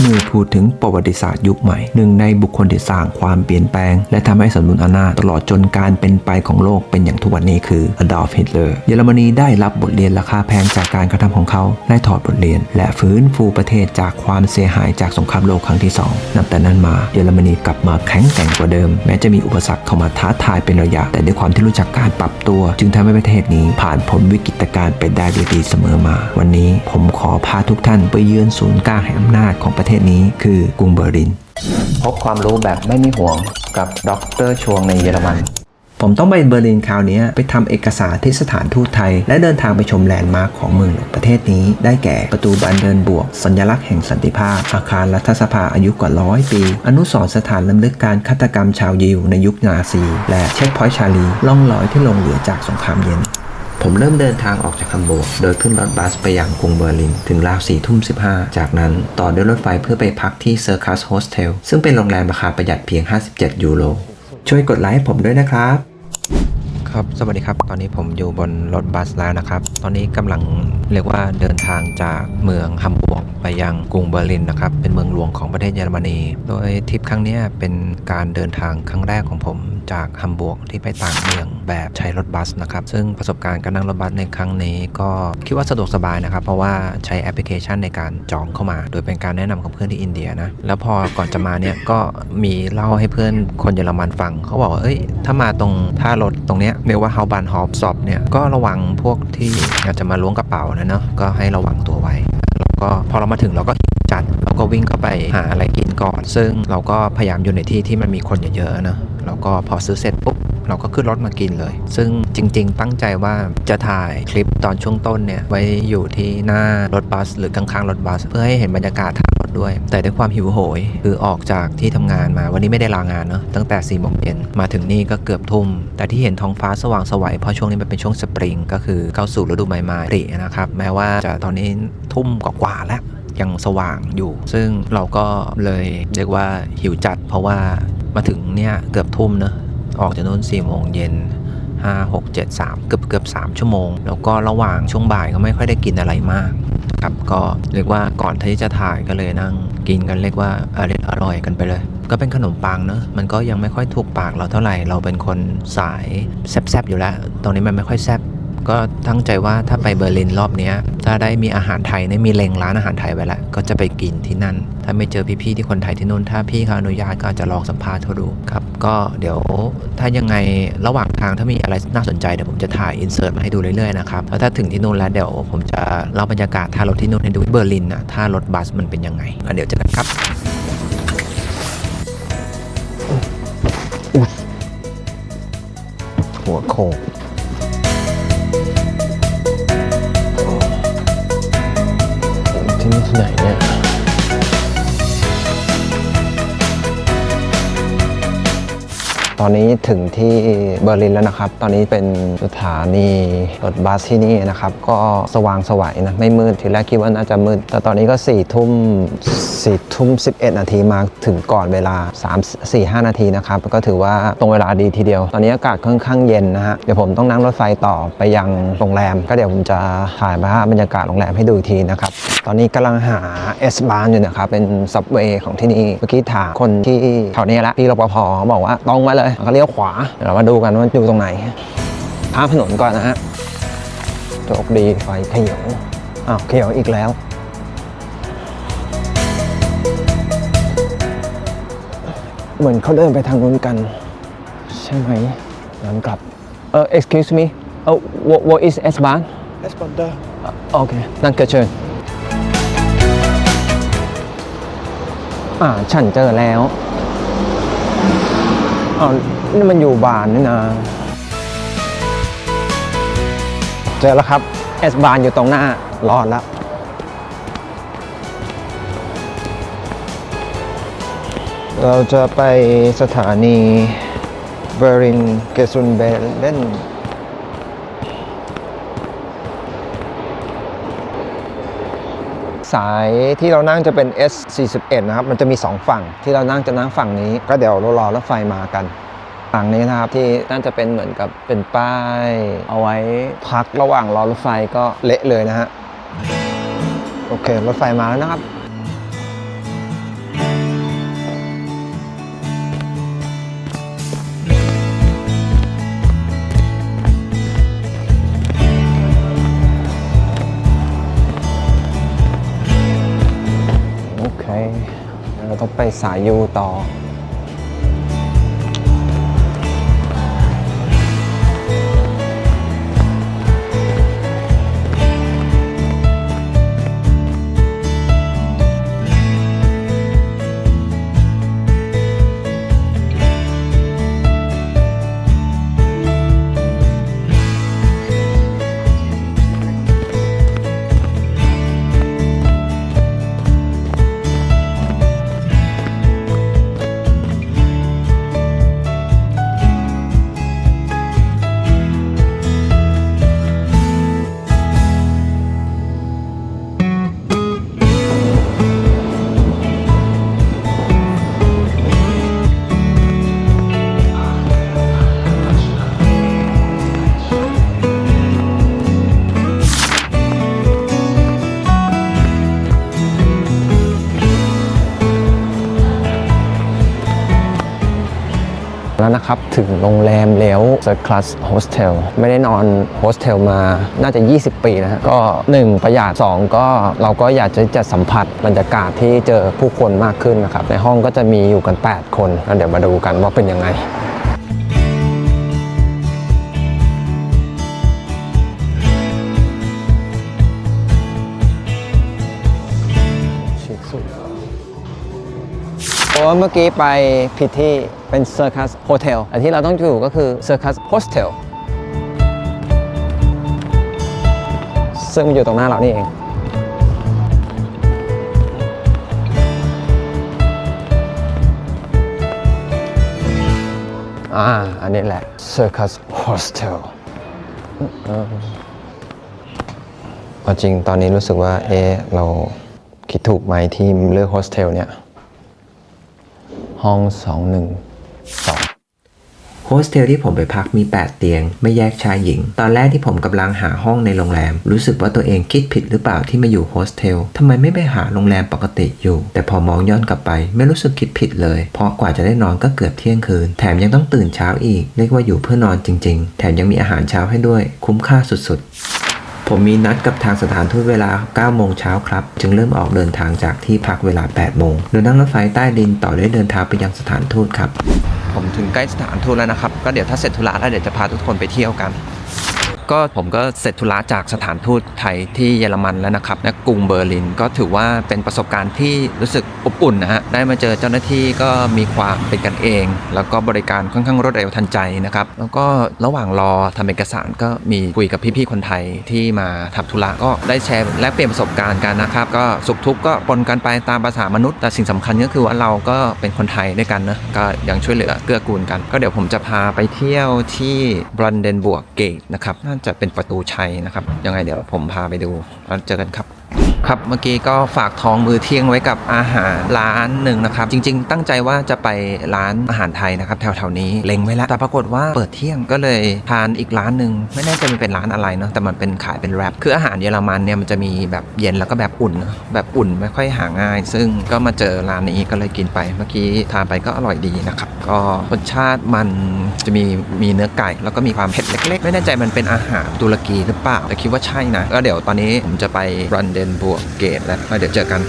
เมื่อพูดถึงประวัติศาสตร์ยุคใหม่ หนึ่งในบุคคลที่สร้างความเปลี่ยนแปลง และทำให้สมดุลอำนาจตลอดจนการเป็นไปของโลกเป็นอย่างทุกวันนี้คืออดอล์ฟฮิตเลอร์เยอรมนีได้รับบทเรียนราคาแพงจากการกระทำของเขาได้ถอดบทเรียน และฟื้นฟูประเทศจากความเสียหายจากสงครามโลกครั้งที่สองนับแต่นั้นมาเยอรมนีกลับมาแข็งแกร่งกว่าเดิม แม้จะมีอุปสรรคเข้ามาท้าทายเป็นระยะ แต่ด้วยความที่รู้จักการปรับตัว จึงทำให้ประเทศนี้ผ่านพ้นวิกฤตการณ์ไปได้ด้วยดีเสมอมา วันนี้ผมขอพาทุกท่านไปเยือนศูนย์กลางแห่งอำนาจของประเทศนี้คือกรุงเบอร์ลิน พบความรู้แบบไม่มีห่วงกับดรชวงในเยอรมันผมต้องไปเบอร์ลินคราวนี้ไปทำเอกสารที่สถานทูตไทย และเดินทางไปชมแลนด์มาร์คของเมืองหลวงประเทศนี้ ได้แก่ประตูบันเดินบวก สัญลักษณ์แห่งสันติภาพ อาคารรัฐสภาอายุกว่าร้อยปี อนุสรณ์สถานล้ำลึกการฆาตกรรมชาวยิวในยุคนาซี และเช็คพอยต์ชาลีล่องรอยที่หลงเหลือจากสงครามเย็น ผมเริ่มเดินทางออกจากฮัมบูร์กโดยขึ้นรถบัสไปยังกรุงเบอร์ลิน ถึงราวสี่ทุ่มสิบห้าจากนั้นต่อด้วยรถไฟเพื่อไปพักที่เซอร์คัสโฮสเทลซึ่งเป็นโรงแรมราคาประหยัดเพียง 57 ยูโร ช่วยกดไลค์ให้ผมด้วยนะครับ ครับ สวัสดีครับ ตอนนี้ผมอยู่บนรถบัสแล้วนะครับ ตอนนี้กำลังเรียกว่าเดินทางจากเมืองฮัมบูร์กไปยังกรุงเบอร์ลินนะครับ เป็นเมืองหลวงของประเทศเยอรมนี โดยทริปครั้งนี้เป็นการเดินทางครั้งแรกของผมจากฮัมบูร์กที่ไปต่างเมือง แบบใช้รถบัสนะครับ ซึ่งประสบการณ์การนั่งรถบัสในครั้งนี้ก็คิดว่าสะดวกสบายนะครับ เพราะว่าใช้แอปพลิเคชันในการจองเข้ามา โดยเป็นการแนะนำของเพื่อนที่อินเดียนะ แล้วพอก่อนจะมาเนี่ยก็มีเล่าให้เพื่อนคนเยอรมันฟัง เขาบอกว่า เอ้ย ถ้ามาตรงท่ารถตรงเนี้ยเรียกว่าเฮาบันฮอปซอบเนี่ย ก็ระวังพวกที่อยากจะมาล้วงกระเป๋านะเนาะ ก็ให้ระวังตัวไว้ แล้วก็พอเรามาถึงเราก็จัด เราก็วิ่งเข้าไปหาอะไรกินก่อน ซึ่งเราก็พยายามอยู่ในที่ที่มันมีคนเยอะๆนะ แล้วก็พอซื้อเสร็จปุ๊บ เราก็ขึ้นรถมากินเลย ซึ่งจริง ๆ ตั้งใจว่าจะถ่ายคลิปตอนช่วงต้นเนี่ยไว้อยู่ที่หน้ารถบัส หรือข้างๆรถบัส เพื่อให้เห็นบรรยากาศทางรถด้วย แต่ด้วยความหิวโหย คือออกจากที่ทำงานมาวันนี้ไม่ได้ลางานเนาะตั้งแต่4ี่โมงเย็นมาถึงนี่ก็เกือบทุ่ม แต่ที่เห็นท้องฟ้าสว่างสวัยเพราะช่วงนี้มันเป็นช่วงสปริงก็คือเข้าสู่ฤดูใบไม้ผลินะครับแม้ว่าจะตอนนี้ทุ่มกว่าแล้วยังสว่างอยู่ ซึ่งเราก็เลยเรียกว่าหิวจัดเพราะว่ามาถึงเนี่ยเกือบทุ่มเนอะ ออกจากนู้น4ี่โมงเย็น5 6 7 3 เกือบเกือบ3ชั่วโมง แล้วก็ระหว่างช่วงบ่ายก็ไม่ค่อยได้กินอะไรมากครับก็เรียกว่าก่อนที่จะถ่ายก็เลยนั่งกินกันเรียกว่าอร่อยอร่อยกันไปเลย ก็เป็นขนมปังเนอะมันก็ยังไม่ค่อยถูกปากเราเท่าไหร่เราเป็นคนสายแซบๆอยู่แล้ว ตรงนี้มันไม่ค่อยแซบ ก็ตั้งใจว่าถ้าไปเบอร์ลินรอบนี้ยถ้าได้มีอาหารไทยเนี่ยมีเล็งร้านอาหารไทยไว้แล้วก็จะไปกินที่นั่น ถ้าไม่เจอพี่ๆที่คนไทยที่นู่นถ้าพี่เขาอนุญาตก็อาจจะลองสัมภาษณ์เขาดูครับก็เดี๋ยวถ้ายังไงระหว่างทางถ้ามีอะไรน่าสนใจเดี๋ยวผมจะถ่ายอินเสิร์ตมาให้ดูเรื่อยๆนะครับแล้วถ้าถึงที่นู่นแล้วเดี๋ยวผมจะเล่าบรรยากาศท่ารถที่นู่นให้ดูเบอร์ลินนะท่ารถบัสมันเป็นยังไงเดี๋ยวเจอกันครับหัวโขก ที่นี่ที่ไห ตอนนี้ถึงที่เบอร์ลินแล้วนะครับ ตอนนี้เป็นสถานีรถบัสที่นี่นะครับ ก็สว่างสวัยนะ ไม่มืด ทีแรกคิดว่าน่าจะมืด แต่ตอนนี้ก็4ี่ทุ่มสี่ทุ่ม11นาทีมาถึงก่อนเวลา 3 4 5 นาทีนะครับ ก็ถือว่าตรงเวลาดีทีเดียว ตอนนี้อากาศค่อนข้างเย็นนะฮะ เดี๋ยวผมต้องนั่งรถไฟต่อไปยังโรงแรม ก็เดี๋ยวผมจะถ่ายภาพบรรยากาศโรงแรมให้ดูทีนะครับ ตอนนี้กำลังหา S บานอยู่นะครับ เป็นซับเวย์ของที่นี่ เมื่อกี้ถามคนที่แถวนี้ละพี่รปภเขาบอกว่าตรงมาเลยแล้วก็เลี้ยวขวา เดี๋ยวเรามาดูกันว่าอยู่ตรงไหนข้ามถนนก่อนนะฮะโชคดีไฟเขียวอ้าวเขียวอีกแล้ว เหมือนเขาเดินไปทางนู้นกัน ใช่ไหมย้อนกลับเออ excuse me เออ what what is S bahn S-Bahn da. โอเค นั่นก็เชิญอ่าฉันเจอแล้ว อ๋อนี่มันอยู่บานนี่นะ เจอแล้วครับเอสบานอยู่ตรงหน้ารอดแล้ว เราจะไปสถานีเบอรินเกซุนเบเลน สายที่เรานั่งจะเป็น S 4 1 นะครับ มันจะมี 2 ฝั่งที่เรานั่งจะนั่งฝั่งนี้ ก็เดี๋ยวเรารอรถไฟมากันฝั่งนี้นะครับที่น่าจะเป็นเหมือนกับเป็นป้าย เอาไว้พักระหว่างรอรถไฟก็เละเลยนะฮะ โอเค รถไฟมาแล้วนะครับ ต้องไปสายยูต่อ แล้วนะครับ ถึงโรงแรมแล้ว Third Class Hostel ไม่ได้นอนโฮสเทลมาน่าจะ 20 ปีนะฮะก็ 1 ประหยัด2 ก็เราก็อยากจะจะสัมผัสบรรยากาศที่เจอผู้คนมากขึ้นนะครับ ในห้องก็จะมีอยู่กัน 8 คนแล้วเดี๋ยวมาดูกันว่าเป็นยังไง ว่าเมื่อกี้ไปผิดที่เป็น Circus Hotel แต่ที่เราต้องอยู่ก็คือ Circus Hostel ซึ่งมันอยู่ตรงหน้าเรานี่เองอ่า อันนี้แหละ Circus Hostel เอาจริงตอนนี้รู้สึกว่า เอ๊เราคิดถูกไหมที่เลือกโฮสเทลเนี่ย ห้อง 212โฮสเทลที่ผมไปพักมี 8 เตียง ไม่แยกชายหญิง ตอนแรกที่ผมกำลังหาห้องในโรงแรม รู้สึกว่าตัวเองคิดผิดหรือเปล่าที่มาอยู่โฮสเทลทำไมไม่ไปหาโรงแรมปกติอยู่ แต่พอมองย้อนกลับไป ไม่รู้สึกคิดผิดเลย เพราะกว่าจะได้นอนก็เกือบเที่ยงคืน แถมยังต้องตื่นเช้าอีก เรียกว่าอยู่เพื่อนอนจริง ๆ แถมยังมีอาหารเช้าให้ด้วย คุ้มค่าสุดๆ ผมมีนัดกับทางสถานทูตเวลา 9 โมงเช้าครับ จึงเริ่มออกเดินทางจากที่พักเวลา 8 โมง โดยนั่งรถไฟใต้ดินต่อด้วยเดินทางไปยังสถานทูตครับ ผมถึงใกล้สถานทูตแล้วนะครับ ก็เดี๋ยวถ้าเสร็จธุระแล้วเดี๋ยวจะพาทุกคนไปเที่ยวกัน ก็ผมก็เสร็จธุระจากสถานทูตไทยที่เยอรมันแล้วนะครับณกรุงเบอร์ลินก็ถือว่าเป็นประสบการณ์ที่รู้สึกอบอุ่นนะฮะได้มาเจอเจ้าหน้าที่ก็มีความเป็นกันเอง แล้วก็บริการค่อนข้างรวดเร็วทันใจนะครับแล้วก็ระหว่างรอทำเอกสารก็มีคุยกับพี่ๆคนไทยที่มาทำธุระก็ได้แชร์แลกเปลี่ยนประสบการณ์กันนะครับก็สุขทุกข์ก็ปนกันไปตามภาษามนุษย์แต่สิ่งสำคัญก็คือว่าเราก็เป็นคนไทยด้วยกันนะก็ยังช่วยเหลือเกื้อกูลกัน ก็เดี๋ยวผมจะพาไปเที่ยวที่บรันเดนบวกเกตนะครับน่าจะเป็นประตูชัยนะครับ ยังไงเดี๋ยวผมพาไปดูแล้วเจอกันครับครับเมื่อกี้ก็ฝากท้องมือเที่ยงไว้กับอาหารร้านหนึ่งนะครับ จริง ๆ ตั้งใจว่าจะไปร้านอาหารไทยนะครับ แถวๆนี้เล็งไว้แล้วแต่ปรากฏว่าเปิดเที่ยงก็เลยทานอีกร้านหนึ่งไม่แน่ใจมันเป็นร้านอะไรเนาะแต่มันเป็นขายเป็นแรปคืออาหารเยอรมันเนี่ยมันจะมีแบบเย็นแล้วก็แบบอุ่น แบบอุ่นไม่ค่อยหาง่าย ซึ่งก็มาเจอร้านนี้ก็เลยกินไปเมื่อกี้ทานไปก็อร่อยดีนะครับก็รสชาติมันจะมีมีเนื้อไก่ แล้วก็มีความเผ็ดเล็ก ๆ ไม่แน่ใจมันเป็นอาหารตุรกีหรือเปล่าแต่คิดว่าใช่นะก็เดี๋ยวตอนนี้ผมจะไปรันเดนบวกเกตแล้วเดี๋ยวเจอกัน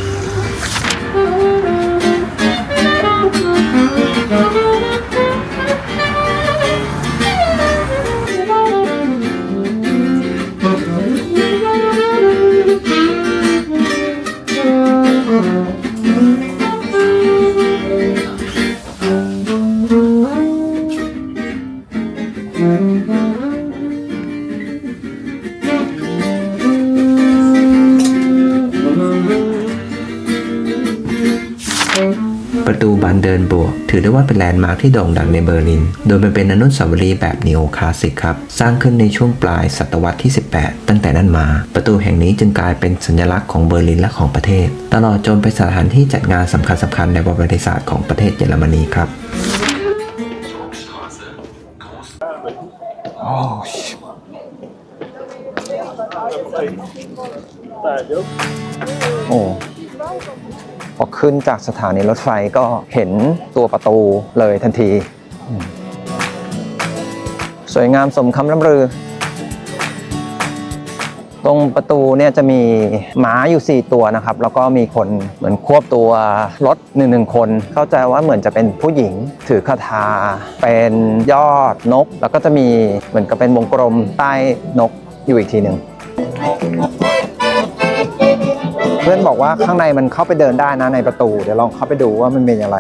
กถือได้ว่าเป็นแลนด์มาร์คที่โด่งดังในเบอร์ลิน โดยมันเป็นอนุสาวรีย์แบบนีโอคลาสสิกครับ สร้างขึ้นในช่วงปลายศตวรรษที่ 18 ตั้งแต่นั้นมา ประตูแห่งนี้จึงกลายเป็นสัญลักษณ์ของเบอร์ลินและของประเทศ ตลอดจนเป็นสถานที่จัดงานสำคัญๆในประวัติศาสตร์ของประเทศเยอรมนีครับโอ้ พอขึ้นจากสถานีรถไฟก็เห็นตัวประตูเลยทันที สวยงามสมคำล่ำลือ ตรงประตูเนี่ยจะมีม้าอยู่ 4 ตัวนะครับ แล้วก็มีคนเหมือนควบตัวรถหนึ่งหนึ่งคน เข้าใจว่าเหมือนจะเป็นผู้หญิงถือคาถาเป็นยอดนก แล้วก็จะมีเหมือนกับเป็นวงกลมใต้นกอยู่อีกทีหนึ่ง เพื่อนบอกว่าข้างในมันเข้าไปเดินได้นะในประตู เดี๋ยวลองเข้าไปดูว่ามันเป็นอะไร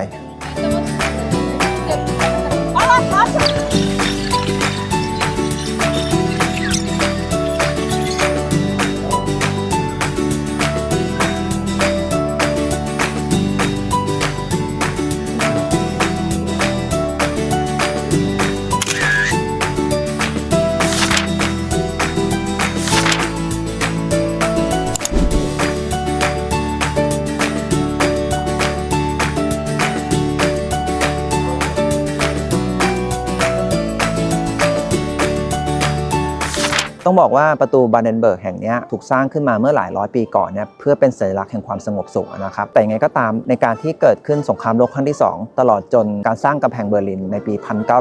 ต้องบอกว่าประตูบาเดนเบิร์กแห่งนี้ถูกสร้างขึ้นมาเมื่อหลายร้อยปีก่อนเนี่ยเพื่อเป็นสัญลักษณ์แห่งความสงบสุขนะครับ แต่ยังไงก็ตามในการที่เกิดขึ้นสงครามโลกครั้งที่ 2 ตลอดจนการสร้างกำแพงเบอร์ลินในปี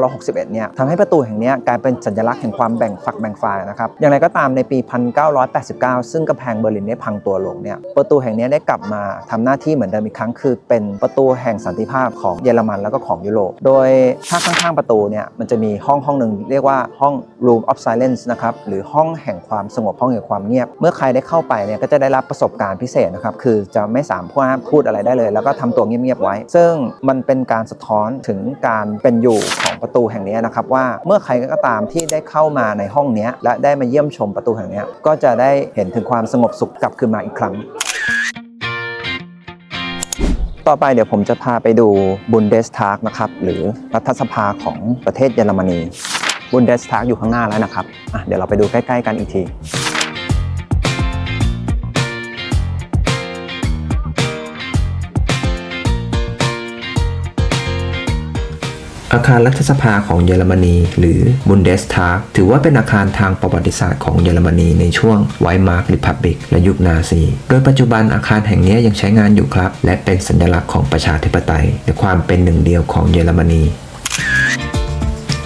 1961 เนี่ยทำให้ประตูแห่งนี้กลายเป็นสัญลักษณ์แห่งความแบ่งฝักแบ่งฝ่ายนะครับ อย่างไรก็ตามในปี 1989 ซึ่งกำแพงเบอร์ลินได้พังตัวลงเนี่ยประตูแห่งนี้ได้กลับมาทำหน้าที่เหมือนเดิมอีกครั้ง คือเป็นประตูแห่งสันติภาพของเยอรมันแล้วก็ของยุโรป โดยถ้าข้างๆประตูเนี่ยมันจะมีห้องห้องหนึ่งเรียกว่าห้อง room of silence นะครับหรือห้องแห่งความสงบห้องแห่งความเงียบ เมื่อใครได้เข้าไปเนี่ยก็จะได้รับประสบการณ์พิเศษนะครับคือจะไม่สามารถพูดอะไรได้เลย แล้วก็ทำตัวเงียบๆไว้ ซึ่งมันเป็นการสะท้อนถึงการเป็นอยู่ของประตูแห่งนี้นะครับว่าเมื่อใครก็ตามที่ได้เข้ามาในห้องนี้และได้มาเยี่ยมชมประตูแห่งนี้ก็จะได้เห็นถึงความสงบสุขกลับคืนมาอีกครั้งต่อไปเดี๋ยวผมจะพาไปดูบุนเดสทาร์กนะครับหรือรัฐสภาของประเทศเยอรมนี บุนเดสทาร์อยู่ข้างหน้าแล้วนะครับอะเดี๋ยวเราไปดูใกล้ๆกันอีกทีอาคารรัฐสภาของเยอรมนี หรือ Bundestag ถือว่าเป็นอาคารทางประวัติศาสตร์ของเยอรมนีในช่วงไวมาร์กริพับบิกและยุคนาซี โดยปัจจุบันอาคารแห่งนี้ยังใช้งานอยู่ครับ และเป็นสัญลักษณ์ของประชาธิปไตย และความเป็นหนึ่งเดียวของเยอรมนี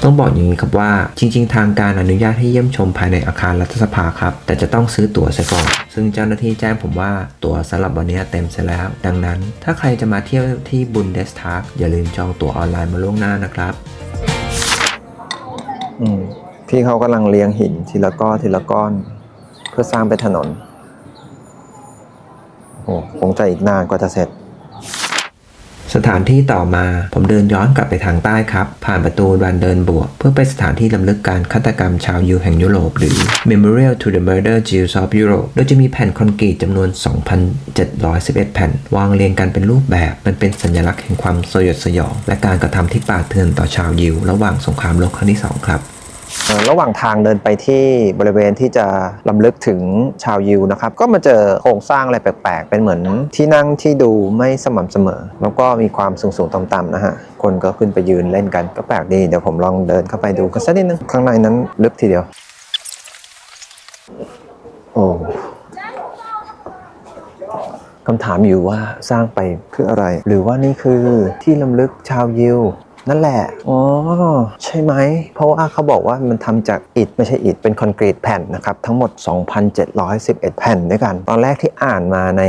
ต้องบอกอย่างนี้ครับว่าจริง ๆ ทางการอนุญาตให้เยี่ยมชมภายในอาคารรัฐสภาครับ แต่จะต้องซื้อตั๋วซะก่อน ซึ่งเจ้าหน้าที่แจ้งผมว่าตั๋วสำหรับวันนี้เต็มเสียแล้ว ดังนั้น ถ้าใครจะมาเที่ยวที่บุนเดสทาร์กอย่าลืมจองตั๋วออนไลน์มาล่วงหน้านะครับอืมพี่เขากำลังเลี้ยงหินทีละก้อนทีละก้อน เพื่อสร้างเป็นถนนโอ้คงจะอีกนานกว่าจะเสร็จ สถานที่ต่อมาผมเดินย้อนกลับไปทางใต้ครับ ผ่านประตูบานเดินบวก เพื่อไปสถานที่ลำลึกการฆาตกรรมชาวยิวแห่งยุโรปหรือ Memorial to the Murder Jews of Europe โดยจะมีแผ่นคอนกรีตจำนวน 2,711 แผ่น วางเรียงกันเป็นรูปแบบ มันเป็นสัญลักษณ์แห่งความสยดสยอง และการกระทำที่ป่าดเถื่อนต่อชาวยิว ระหว่างสงครามโลกครั้งที่ 2 ครับ ระหว่างทางเดินไปที่บริเวณที่จะลำลึกถึงชาวยิวนะครับ ก็มาเจอโครงสร้างอะไรแปลกๆ เป็นเหมือนที่นั่งที่ดูไม่สม่ำเสมอ แล้วก็มีความสูงๆต่ำๆนะฮะ คนก็ขึ้นไปยืนเล่นกันก็แปลกดีเดี๋ยวผมลองเดินเข้าไปดูกันสักนิดนึงข้างในนั้นลึกทีเดียว โอ้คำถามอยู่ว่าสร้างไปเพื่ออะไร หรือว่านี่คือที่ลำลึกชาวยิว นั่นแหละ อ๋อ ใช่ไหม เพราะว่าเขาบอกว่ามันทำจากอิฐไม่ใช่อิฐเป็นคอนกรีตแผ่นนะครับ ทั้งหมด 2,711 แผ่นด้วยกัน ตอนแรกที่อ่านมาใน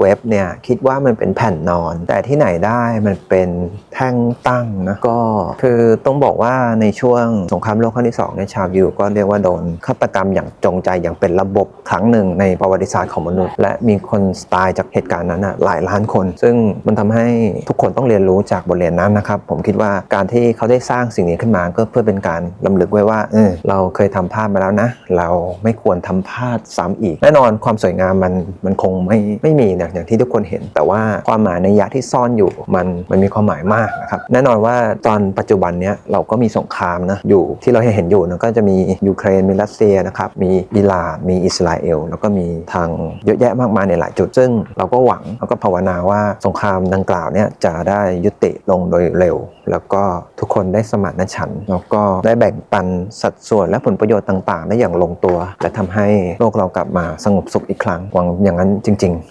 เว็บเนี่ยคิดว่ามันเป็นแผ่นนอน แต่ที่ไหนได้มันเป็นแท่งตั้งนะ ก็คือต้องบอกว่าในช่วงสงครามโลกครั้งที่2ในยชาวยิวก็เรียกว่าโดนฆาตกรรมอย่างจงใจอย่างเป็นระบบครั้งหนึ่งในประวัติศาสตร์ของมนุษย์ และมีคนตายจากเหตุการณ์นั้นนะหลายล้านคน ซึ่งมันทำให้ทุกคนต้องเรียนรู้จากบทเรียนนั้นนะครับ ผมคิดว่าการที่เขาได้สร้างสิ่งนี้ขึ้นมาก็เพื่อเป็นการลำลึกไว้ว่าเออเราเคยทำพลาดมาแล้วนะ เราไม่ควรทำพลาดซ้ำอีก แน่นอนความสวยงามมันมันคงไม่ไม่มีนะอย่างที่ทุกคนเห็น แต่ว่าความหมายในยะที่ซ่อนอยู่มันมันมีความหมายมากนะครับแน่นอนว่าตอนปัจจุบันเนี้ยเราก็มีสงครามนะอยู่ที่เราเห็นอยู่นะก็จะมียูเครนมีรัสเซียนะครับมีอิหร่านมีอิสราเอล แล้วก็มีทางเยอะแยะมากมายในหลายจุด ซึ่งเราก็หวังแล้วก็ภาวนาว่าสงครามดังกล่าวเนี่ยจะได้ยุติลงโดยเร็ว แล้วก็ทุกคนได้สมานฉันท์แล้วก็ได้แบ่งปันสัดส่วนและผลประโยชน์ต่างๆ ได้อย่างลงตัว และทำให้โลกเรากลับมาสงบสุขอีกครั้งหวังอย่างนั้นจริง ๆ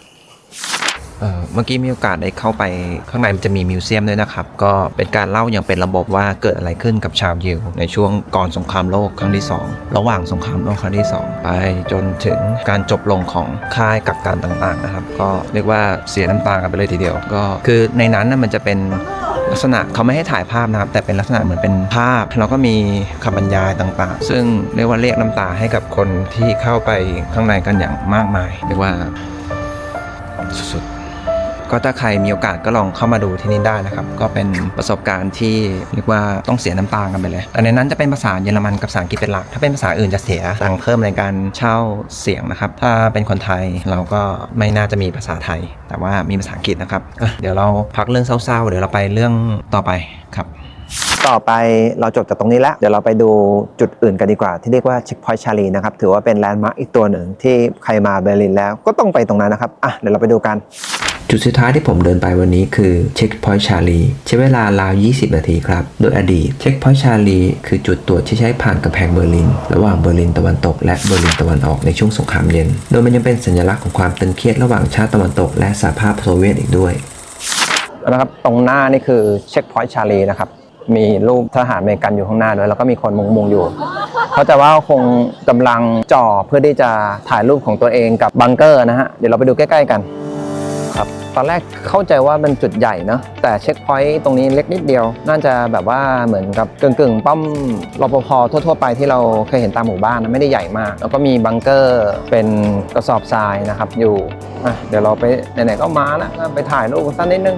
เอ่อเมื่อกี้มีโอกาสได้เข้าไปข้างในมันจะมีมิวเซียมด้วยนะครับ ก็เป็นการเล่าอย่างเป็นระบบว่าเกิดอะไรขึ้นกับชาวยิว ในช่วงก่อนสงครามโลกครั้งที่ 2 ระหว่างสงครามโลกครั้งที่ 2 ไปจนถึงการจบลงของค่ายกักกันต่างๆนะครับ ก็เรียกว่าเสียน้ำตากันไปเลยทีเดียว ก็คือในนั้นนะมันจะเป็น ลักษณะเขาไม่ให้ถ่ายภาพนะครับ แต่เป็นลักษณะเหมือนเป็นภาพ แล้วก็มีคำบรรยายต่างๆ ซึ่งเรียกว่าเรียกน้ำตาให้กับคนที่เข้าไปข้างในกันอย่างมากมายเรียกว่าสุดๆ ก็ถ้าใครมีโอกาสก็ลองเข้ามาดูที่นี่ได้นะครับ ก็เป็นประสบการณ์ที่เรียกว่าต้องเสียน้ำตากันไปเลยแต่ในนั้นจะเป็นภาษาเยอรมันกับภาษาอังกฤษเป็นหลัก ถ้าเป็นภาษาอื่นจะเสียตังเพิ่มในการเช่าเสียงนะครับ ถ้าเป็นคนไทยเราก็ไม่น่าจะมีภาษาไทย แต่ว่ามีภาษาอังกฤษนะครับ เดี๋ยวเราพักเรื่องเศร้าๆ เดี๋ยวเราไปเรื่องต่อไปครับต่อไปเราจบจากตรงนี้แล้ว เดี๋ยวเราไปดูจุดอื่นกันดีกว่า ที่เรียกว่าเช็คพอยต์ชาลีนะครับ ถือว่าเป็นแลนด์มาร์กอีกตัวหนึ่งที่ใครมาเบอร์ลินแล้วก็ต้องไปตรงนั้นนะครับ อะ เดี๋ยวเราไปดูกัน จุดสุดท้ายที่ผมเดินไปวันนี้คือเช็คพอยต์ชาลีใช้เวลาราว 20 นาทีครับ โดยอดีตเช็คพอยต์ชาลีคือจุดตรวจที่ใช้ผ่านกำแพงเบอร์ลิน ระหว่างเบอร์ลินตะวันตกและเบอร์ลินตะวันออกในช่วงสงครามเย็น โดยมันยังเป็นสัญลักษณ์ของความตึงเครียดระหว่างชาติตะวันตก และสหภาพโซเวียตอีกด้วยนะครับตรงหน้านี่คือเช็คพอยต์ชาลีนะครับมีรูปทหารอเมริกันอยู่ข้างหน้าด้วยแล้วก็มีคนมุงๆอยู่เขาจะว่าคงกำลังจ่อเพื่อที่จะถ่ายรูปของตัวเองกับบังเกอร์นะฮะเดี๋ยวเราไปดูใกล้ ๆ กันครับ ตอนแรกเข้าใจว่าเป็นจุดใหญ่เนาะแต่เช็คพอยต์ตรงนี้เล็กนิดเดียว น่าจะแบบว่าเหมือนกับกึ่งๆป้อมรปภทั่ว ๆ ไปที่เราเคยเห็นตามหมู่บ้านนะไม่ได้ใหญ่มาก แล้วก็มีบังเกอร์เป็นกระสอบทรายนะครับอยู่เดี๋ยวเราไปไหนๆก็มาแล้วไปถ่ายรูปกันสักนิดนึง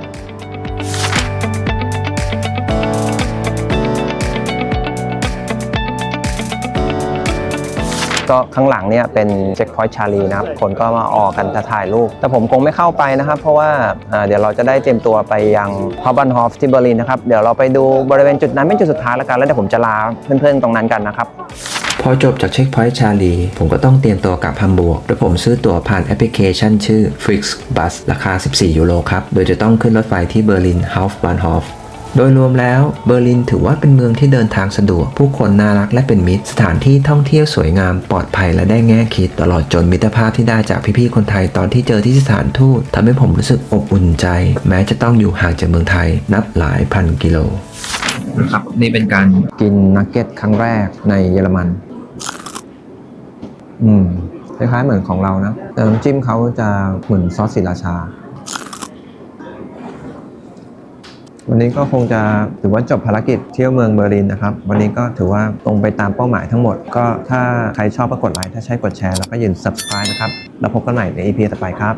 ก็ข้างหลังเนี่ยเป็นเช็คพอยต์ชาลีนะครับคนก็มาออกกันจะถ่ายรูปแต่ผมคงไม่เข้าไปนะครับ เพราะว่าเดี๋ยวเราจะได้เตรียมตัวไปยังฮอบันฮอฟที่เบอร์ลินนะครับเดี๋ยวเราไปดูบริเวณจุดนั้นเป็นจุดสุดท้ายแล้วกันแล้วเดี๋ยวผมจะลาเพื่อนๆตรงนั้นกันนะครับพอจบจากเช็คพอยต์ชาลีผมก็ต้องเตรียมตัวกลับฮัมบูร์กโดยผมซื้อตั๋วผ่านแอปพลิเคชันชื่อ Flix Bus ราคา 14 ยูโรครับ โดยจะต้องขึ้นรถไฟที่เบอร์ลินฮาฟบันฮอฟ โดยรวมแล้วเบอร์ลินถือว่าเป็นเมืองที่เดินทางสะดวก ผู้คนน่ารักและเป็นมิตร สถานที่ท่องเที่ยวสวยงามปลอดภัยและได้แง่คิด ตลอดจนมิตรภาพที่ได้จากพี่ๆคนไทยตอนที่เจอที่สถานทูตทำให้ผมรู้สึกอบอุ่นใจ แม้จะต้องอยู่ห่างจากเมืองไทยนับหลายพันกิโลนะครับนี่เป็นการกินนักเก็ตครั้งแรกในเยอรมัน อืมคล้ายๆเหมือนของเรานะแต่น้ำจิ้มเขาจะเหมือนซอสศิราชา วันนี้ก็คงจะถือว่าจบภารกิจเที่ยวเมืองเบอร์ลินนะครับ วันนี้ก็ถือว่าตรงไปตามเป้าหมายทั้งหมด ก็ถ้าใครชอบก็กดไลค์ ถ้าใช่กดแชร์แล้วก็อย่าลืม subscribe นะครับ แล้วพบกันใหม่ใน EP ต่อไปครับ